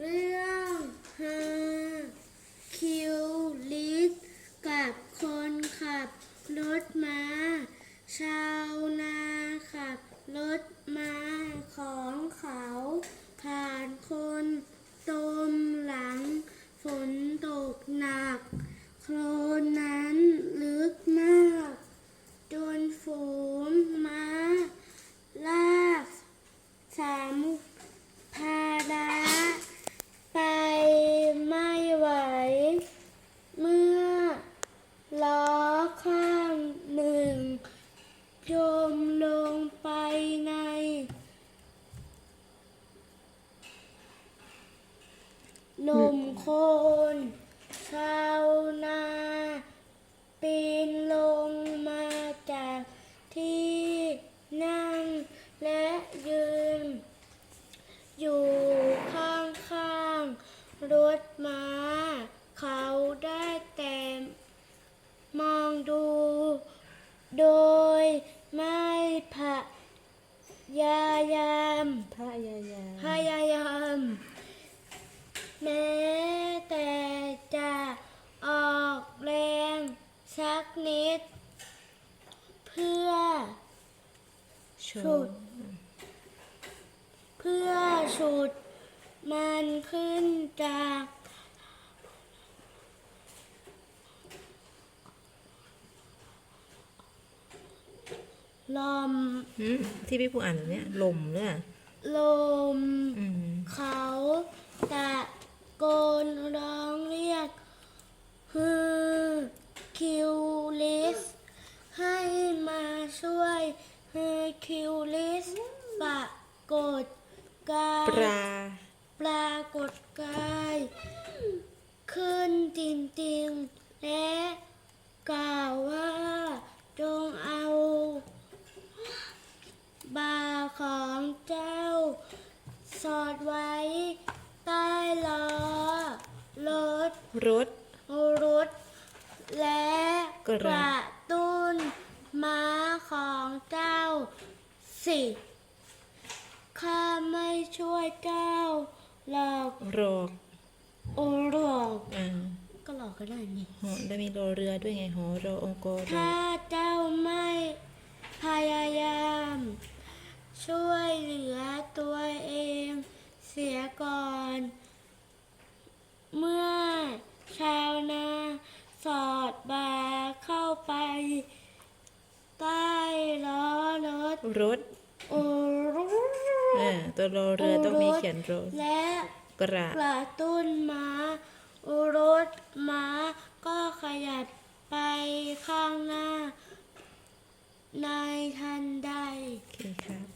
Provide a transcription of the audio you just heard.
เรื่องฮาคิวลิสกับคนขับรถม้าชาวนาขับรถมาของเขาผ่านคนตมหลัง ฝนตกหนัก โคลนนั้นลึกมาก จนฝูงม้า ลากสามภาระไปไม่ไหว เมื่อล้อข้างหนึ่ง จมลงไปใน ลมโคลนชาวนา ปีนลงมาจากที่นั่งและยืน อยู่ข้างๆรถม้า เขาได้แต่มองดู โดยไม่พยายามพระยายาพยายาม แม้แต่จะออกแรงสักนิด เพื่อชฉุด เพื่อฉุดมันขึ้นจาก ลมอืมที่พี่ผู้อ่านแบบเนี้ยลมเนี่ยลม อืม เขาตะโกนร้องเรียกฮือคิวลิส ให้มาช่วยฮือคิวลิสปรากฏกายปลาปรากฏกาย ขึ้นจริงๆ และกล่าวว่าจงเอาบาของเจ้า สอดไว้ใต้ล้อรถ รถ รถ และกระกระ ตุ้นม้าของเจ้าสิข้าไม่ช่วยเจ้าหรอกรอกโอหรอกอ่าก็หลอกก็ได้นี่หอแล้วมีรอเรือด้วยไงหอรอองกรรอถ้าเจ้าไม่พยายาม ช่วยเหลือตัวเองเสียก่อน เมื่อชาว นาสอดบาเข้าไป ใต้ล้อรถรถโอ้เออตัวรอเรือต้องมีเขียนรอและกระกระตุ้นม้ารถม้าก็ขยับไปข้างหน้า ในทันใดโอเคครับ